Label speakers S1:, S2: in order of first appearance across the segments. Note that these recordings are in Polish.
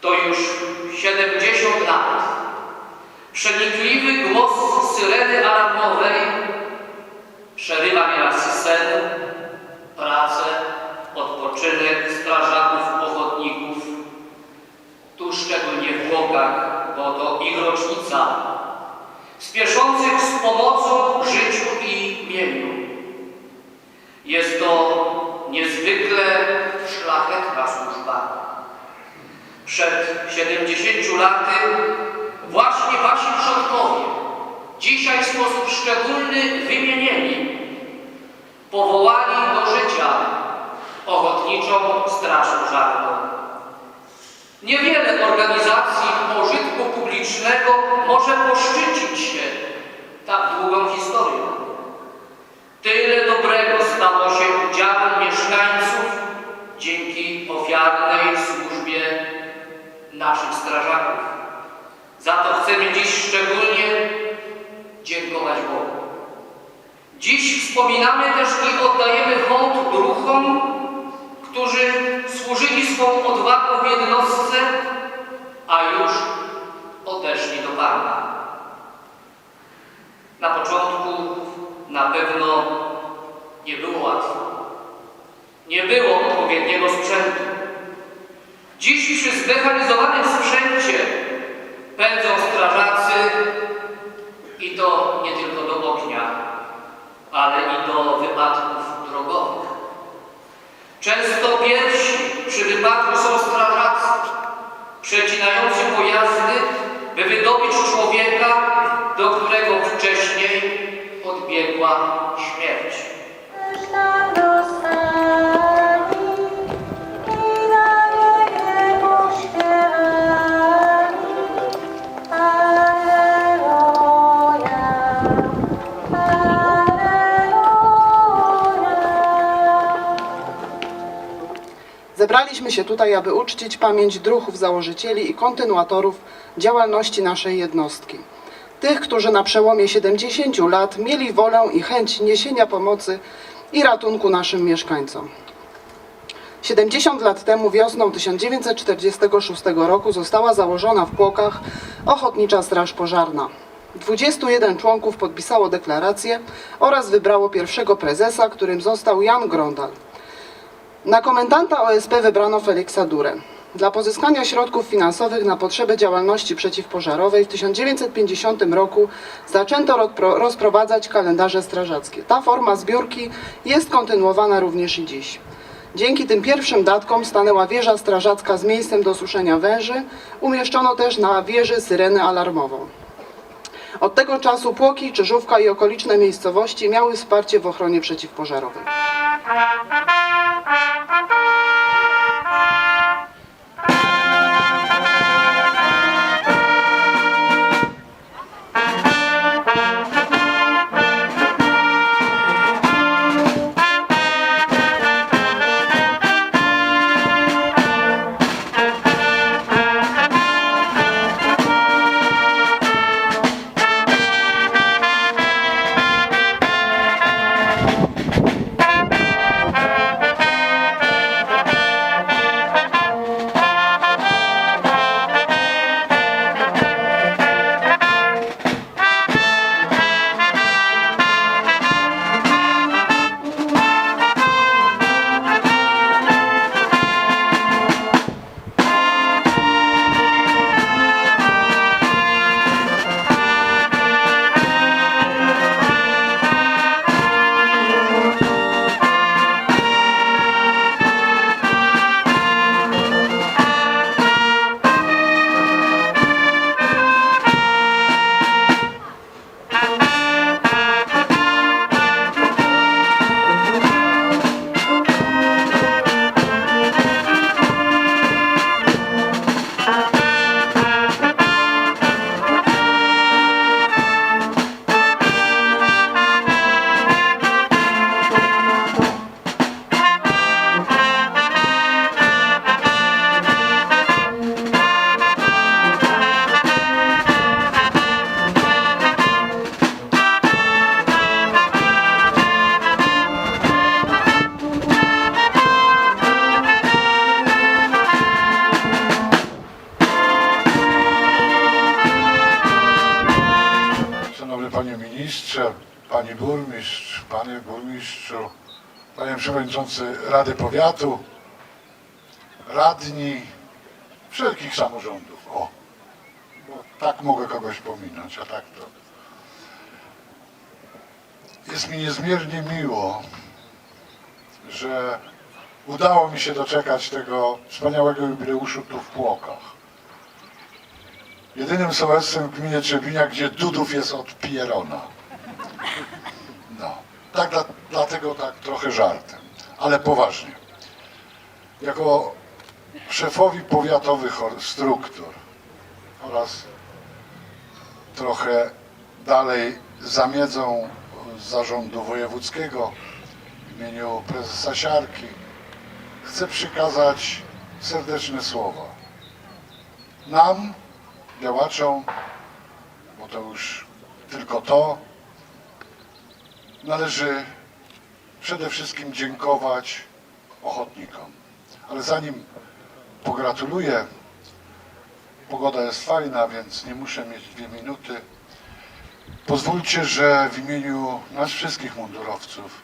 S1: To już 70 lat. Przenikliwy głos syreny alarmowej przerywa nieraz sen, pracę, odpoczynek strażaków ochotników. Tu szczególnie w Łokach, bo to ich rocznica, spieszących z pomocą życiu i mieniu. Jest to niezwykle szlachetna służba. Przed 70 laty właśnie wasi przodkowie, dzisiaj w sposób szczególny wymienieni, powołali do życia Ochotniczą Straż Pożarną. Niewiele organizacji pożytku publicznego może poszczycić się tak długą historią. Tyle dobrego stało się udziałem mieszkańców dzięki ofiarnej służbie naszych strażaków. Za to chcemy dziś szczególnie dziękować Bogu. Dziś wspominamy też i oddajemy hołd druhom, którzy służyli swą odwagą w jednostce, a już odeszli do Pana. Na początku na pewno nie było łatwo. Nie było odpowiedniego sprzętu. Dziś przy zmechanizowanym sprzęcie pędzą strażacy i to nie tylko do ognia, ale i do wypadków drogowych. Często pierwsi przy wypadku są strażacy, przecinający pojazdy, by wydobyć człowieka, do którego wcześniej podbiegła
S2: Zebraliśmy się tutaj, aby uczcić pamięć druhów założycieli i kontynuatorów działalności naszej jednostki. Tych, którzy na przełomie 70 lat mieli wolę i chęć niesienia pomocy i ratunku naszym mieszkańcom. 70 lat temu, wiosną 1946 roku, została założona w Płokach Ochotnicza Straż Pożarna. 21 członków podpisało deklarację oraz wybrało pierwszego prezesa, którym został Jan Grondal. Na komendanta OSP wybrano Feliksa Durę. Dla pozyskania środków finansowych na potrzeby działalności przeciwpożarowej w 1950 roku zaczęto rozpro- rozprowadzać kalendarze strażackie. Ta forma zbiórki jest kontynuowana również i dziś. Dzięki tym pierwszym datkom stanęła wieża strażacka z miejscem do suszenia węży. Umieszczono też na wieży syrenę alarmową. Od tego czasu Płoki, Czyżówka i okoliczne miejscowości miały wsparcie w ochronie przeciwpożarowej.
S3: Ministrze, pani burmistrz, panie burmistrzu, panie przewodniczący Rady Powiatu, radni wszelkich samorządów. O, bo tak mogę kogoś pominąć, a tak to. Jest mi niezmiernie miło, że udało mi się doczekać tego wspaniałego jubileuszu tu w Płokach. Jedynym sołectwem w gminie Trzebinia, gdzie Dudów jest od Pierona. Tak dla, dlatego tak trochę żartem, ale poważnie. Jako szefowi powiatowych struktur oraz trochę dalej zamiedzą zarządu wojewódzkiego w imieniu prezesa Siarki chcę przekazać serdeczne słowa. Nam, działaczom, bo to już tylko to, należy przede wszystkim dziękować ochotnikom. Ale zanim pogratuluję, pogoda jest fajna, więc nie muszę mieć dwie minuty. Pozwólcie, że w imieniu nas wszystkich mundurowców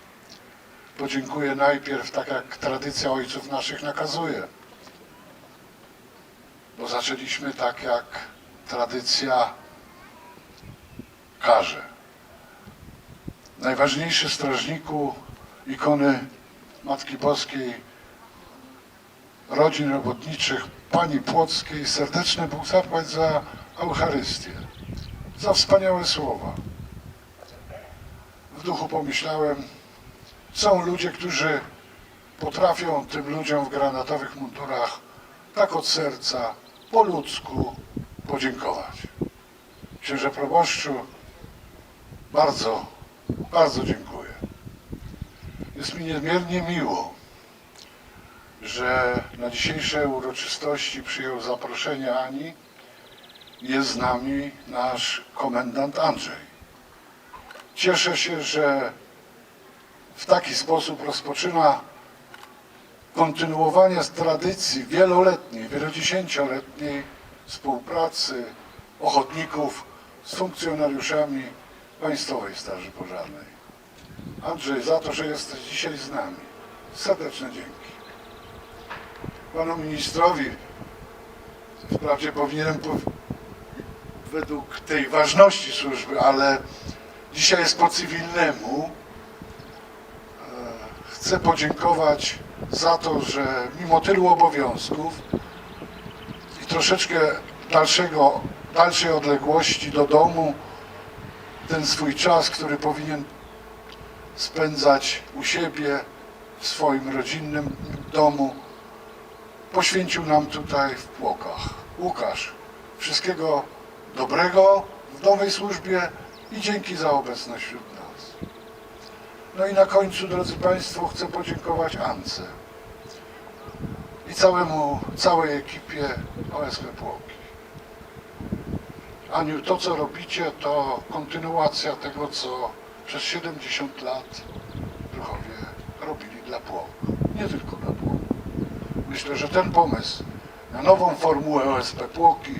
S3: podziękuję najpierw, tak jak tradycja ojców naszych nakazuje. Bo zaczęliśmy tak, jak tradycja każe. Najważniejszy strażniku ikony Matki Boskiej, rodzin robotniczych, Pani Płockiej, serdeczny Bóg zapłać za Eucharystię, za wspaniałe słowa. W duchu pomyślałem, są ludzie, którzy potrafią tym ludziom w granatowych mundurach tak od serca, po ludzku podziękować. Księże proboszczu, bardzo, bardzo dziękuję. Jest mi niezmiernie miło, że na dzisiejsze uroczystości przyjął zaproszenie Ani. Jest z nami nasz komendant Andrzej. Cieszę się, że w taki sposób rozpoczyna kontynuowanie tradycji wieloletniej, wielodziesięcioletniej współpracy ochotników z funkcjonariuszami Państwowej Straży Pożarnej. Andrzej, za to, że jesteś dzisiaj z nami. Serdeczne dzięki. Panu ministrowi, wprawdzie powinienem pow- według tej ważności służby, ale dzisiaj jest po cywilnemu. E, Chcę podziękować za to, że mimo tylu obowiązków i troszeczkę dalszego, dalszej odległości do domu, ten swój czas, który powinien spędzać u siebie, w swoim rodzinnym domu, poświęcił nam tutaj w Płokach. Łukasz, wszystkiego dobrego w nowej służbie i dzięki za obecność wśród nas. No i na końcu, drodzy Państwo, chcę podziękować Ance i całemu, całej ekipie OSP Płoki. Aniu, to co robicie, to kontynuacja tego, co przez 70 lat druhowie robili dla Płok. Nie tylko dla Płok. Myślę, że ten pomysł na nową formułę OSP Płoki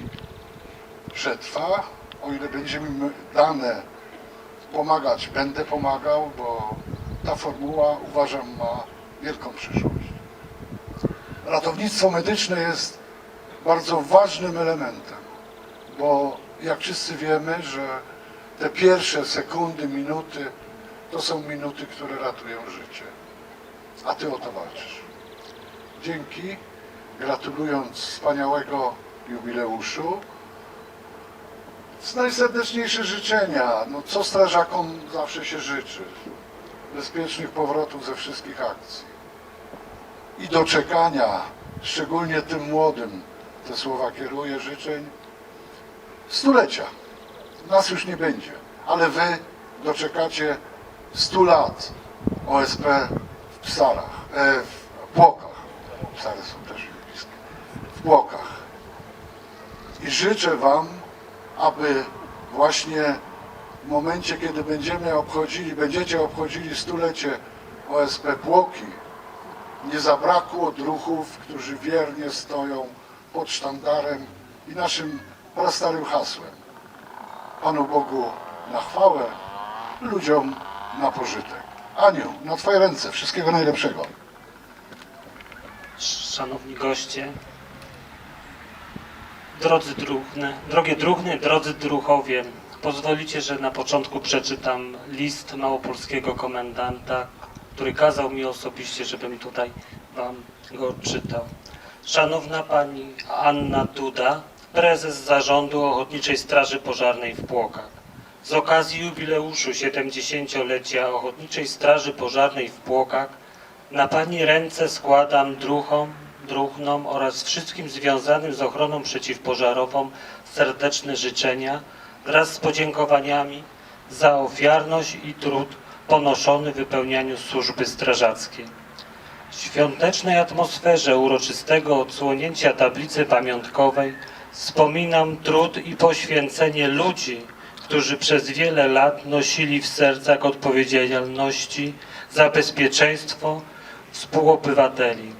S3: przetrwa, o ile będzie mi dane pomagać, będę pomagał, bo ta formuła uważam ma wielką przyszłość. Ratownictwo medyczne jest bardzo ważnym elementem, bo jak wszyscy wiemy, że te pierwsze sekundy, minuty to są minuty, które ratują życie. A ty o to walczysz. Dzięki, gratulując wspaniałego jubileuszu. Najserdeczniejsze życzenia. No, co strażakom zawsze się życzy? Bezpiecznych powrotów ze wszystkich akcji. I doczekania, szczególnie tym młodym, te słowa kieruję życzeń, stulecia. Nas już nie będzie, ale wy doczekacie 100 lat OSP w Psarach, e, w Płokach. Psary są też bliskie. W Płokach. I życzę wam, aby właśnie w momencie, kiedy będziemy obchodzili, będziecie obchodzili stulecie OSP Płoki, nie zabrakło druhów, którzy wiernie stoją pod sztandarem i naszym prastarym hasłem. Panu Bogu na chwałę, ludziom na pożytek. Aniu, na Twoje ręce, wszystkiego najlepszego.
S4: Szanowni goście, drodzy druhny, drogie druhny, drodzy druchowie, pozwolicie, że na początku przeczytam list małopolskiego komendanta, który kazał mi osobiście, żebym tutaj wam go odczytał. Szanowna pani Anna Duda, prezes zarządu Ochotniczej Straży Pożarnej w Płokach. Z okazji jubileuszu 70-lecia Ochotniczej Straży Pożarnej w Płokach na Pani ręce składam druhom, druhnom oraz wszystkim związanym z ochroną przeciwpożarową serdeczne życzenia wraz z podziękowaniami za ofiarność i trud ponoszony w wypełnianiu służby strażackiej. W świątecznej atmosferze uroczystego odsłonięcia tablicy pamiątkowej wspominam trud i poświęcenie ludzi, którzy przez wiele lat nosili w sercach odpowiedzialności za bezpieczeństwo współobywateli.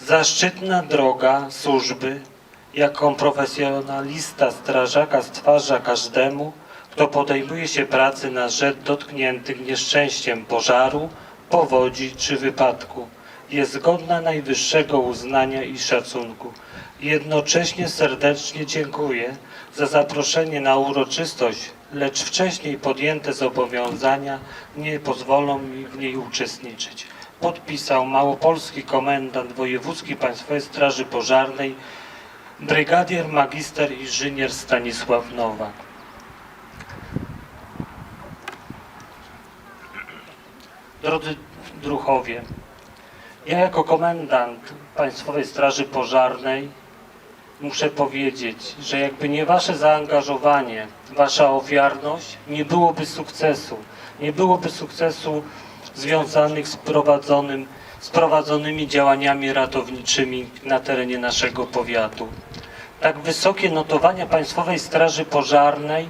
S4: Zaszczytna droga służby, jaką profesjonalista strażaka stwarza każdemu, kto podejmuje się pracy na rzecz dotkniętych nieszczęściem pożaru, powodzi czy wypadku, jest godna najwyższego uznania i szacunku. Jednocześnie serdecznie dziękuję za zaproszenie na uroczystość, lecz wcześniej podjęte zobowiązania nie pozwolą mi w niej uczestniczyć. Podpisał małopolski komendant wojewódzki Państwowej Straży Pożarnej, brygadier magister inżynier Stanisław Nowak. Drodzy druchowie, ja jako komendant Państwowej Straży Pożarnej muszę powiedzieć, że jakby nie wasze zaangażowanie, wasza ofiarność, nie byłoby sukcesu. Nie byłoby sukcesu związanych z, prowadzonym, z prowadzonymi działaniami ratowniczymi na terenie naszego powiatu. Tak wysokie notowania Państwowej Straży Pożarnej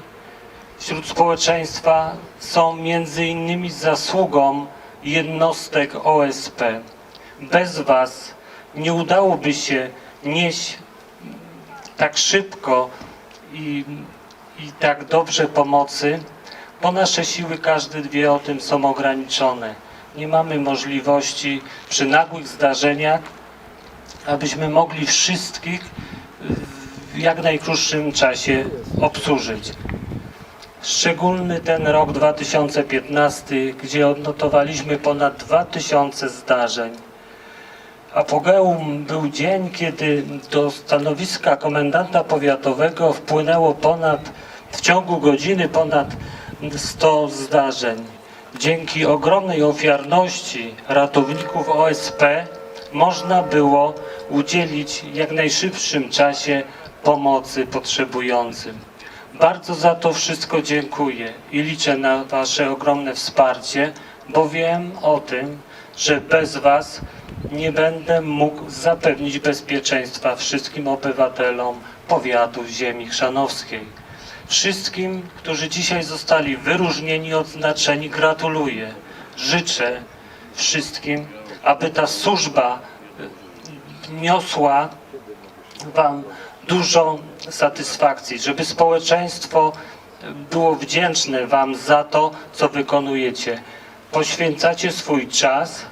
S4: wśród społeczeństwa są między innymi zasługą jednostek OSP. Bez Was nie udałoby się nieść tak szybko i, i tak dobrze pomocy, bo nasze siły, każdy wie o tym, są ograniczone. Nie mamy możliwości przy nagłych zdarzeniach, abyśmy mogli wszystkich w jak najkrótszym czasie obsłużyć. Szczególny ten rok 2015, gdzie odnotowaliśmy ponad 2000 zdarzeń. Apogeum był dzień, kiedy do stanowiska komendanta powiatowego wpłynęło ponad, w ciągu godziny ponad 100 zdarzeń. Dzięki ogromnej ofiarności ratowników OSP można było udzielić jak najszybszym czasie pomocy potrzebującym. Bardzo za to wszystko dziękuję i liczę na Wasze ogromne wsparcie, bo wiem o tym, że bez Was nie będę mógł zapewnić bezpieczeństwa wszystkim obywatelom powiatu ziemi chrzanowskiej. Wszystkim, którzy dzisiaj zostali wyróżnieni, odznaczeni, gratuluję. Życzę wszystkim, aby ta służba y, niosła Wam dużo satysfakcji, żeby społeczeństwo było wdzięczne Wam za to, co wykonujecie. Poświęcacie swój czas,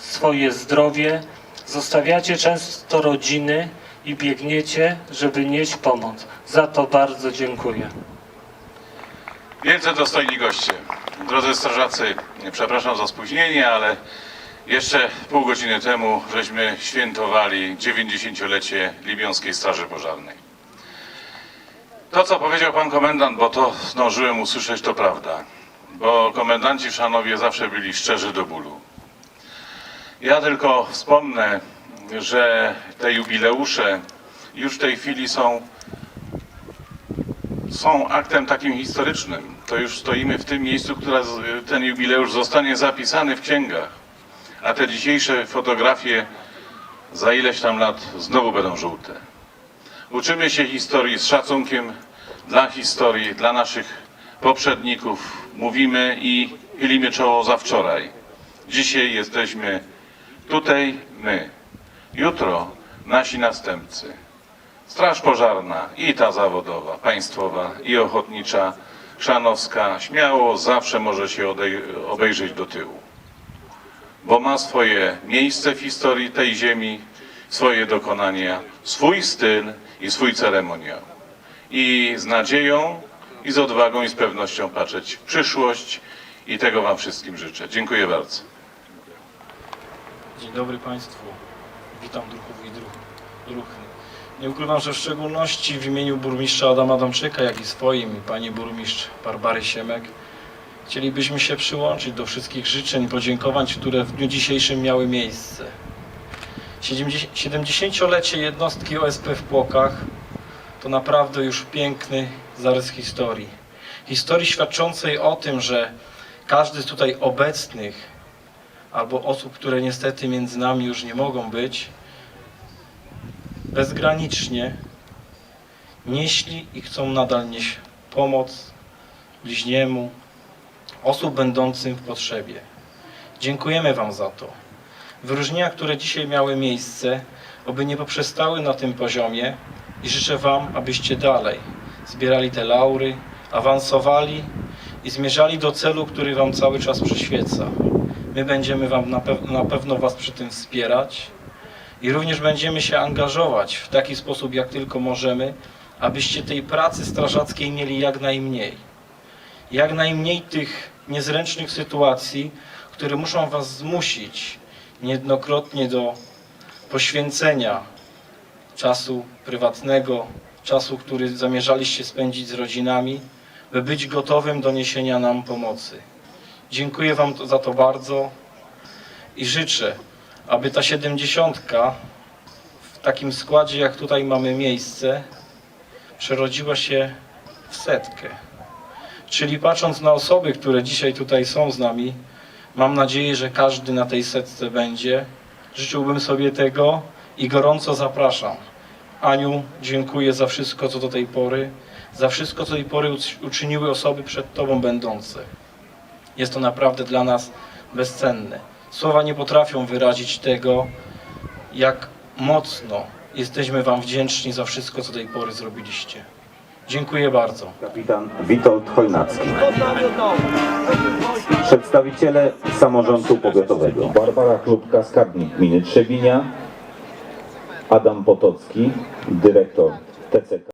S4: swoje zdrowie, zostawiacie często rodziny i biegniecie, żeby nieść pomoc. Za to bardzo dziękuję.
S5: Wielce dostojni goście, drodzy strażacy, przepraszam za spóźnienie, ale jeszcze pół godziny temu żeśmy świętowali 90-lecie Libiońskiej Straży Pożarnej. To, co powiedział pan komendant, bo to zdążyłem usłyszeć, to prawda. Bo komendanci w Szanowie zawsze byli szczerzy do bólu. Ja tylko wspomnę, że te jubileusze już w tej chwili są są aktem takim historycznym. To już stoimy w tym miejscu, które z- ten jubileusz zostanie zapisany w księgach. A te dzisiejsze fotografie za ileś tam lat znowu będą żółte. Uczymy się historii z szacunkiem dla historii, dla naszych poprzedników. Mówimy i chylimy czoło za wczoraj. Dzisiaj jesteśmy tutaj my. Jutro nasi następcy. Straż pożarna i ta zawodowa, państwowa i ochotnicza Chrzanowska śmiało zawsze może się obejrzeć do tyłu, bo ma swoje miejsce w historii tej ziemi, swoje dokonania, swój styl i swój ceremoniał. I z nadzieją, i z odwagą, i z pewnością patrzeć w przyszłość i tego Wam wszystkim życzę. Dziękuję bardzo.
S6: Dzień dobry Państwu. Witam druhów i druh, druhny. Nie ukrywam, że w szczególności w imieniu burmistrza Adama Domczyka, jak i swoim i pani burmistrz Barbary Siemek chcielibyśmy się przyłączyć do wszystkich życzeń i podziękowań, które w dniu dzisiejszym miały miejsce. 70 70-lecie jednostki OSP w Płokach to naprawdę już piękny zarys historii. Historii świadczącej o tym, że każdy z tutaj obecnych albo osób, które niestety między nami już nie mogą być, bezgranicznie nieśli i chcą nadal nieść pomoc bliźniemu, osób będącym w potrzebie. Dziękujemy Wam za to. Wyróżnienia, które dzisiaj miały miejsce, oby nie poprzestały na tym poziomie i życzę Wam, abyście dalej zbierali te laury, awansowali i zmierzali do celu, który Wam cały czas przyświeca. My będziemy Wam na, pew- na pewno Was przy tym wspierać i również będziemy się angażować w taki sposób, jak tylko możemy, abyście tej pracy strażackiej mieli jak najmniej. Jak najmniej tych niezręcznych sytuacji, które muszą Was zmusić niejednokrotnie do poświęcenia czasu prywatnego, czasu, który zamierzaliście spędzić z rodzinami, by być gotowym do niesienia nam pomocy. Dziękuję Wam za to bardzo i życzę, aby ta siedemdziesiątka w takim składzie, jak tutaj mamy miejsce, przerodziła się w setkę. Czyli patrząc na osoby, które dzisiaj tutaj są z nami, mam nadzieję, że każdy na tej setce będzie. Życzyłbym sobie tego i gorąco zapraszam. Aniu, dziękuję za wszystko, co do tej pory, za wszystko, co do tej pory uc- uczyniły osoby przed Tobą będące. Jest to naprawdę dla nas bezcenne. Słowa nie potrafią wyrazić tego, jak mocno jesteśmy Wam wdzięczni za wszystko, co do tej pory zrobiliście. Dziękuję bardzo.
S7: Kapitan Witold Chojnacki. Przedstawiciele samorządu powiatowego. Barbara Klubka, skarbnik gminy Trzebinia. Adam Potocki, dyrektor TCK.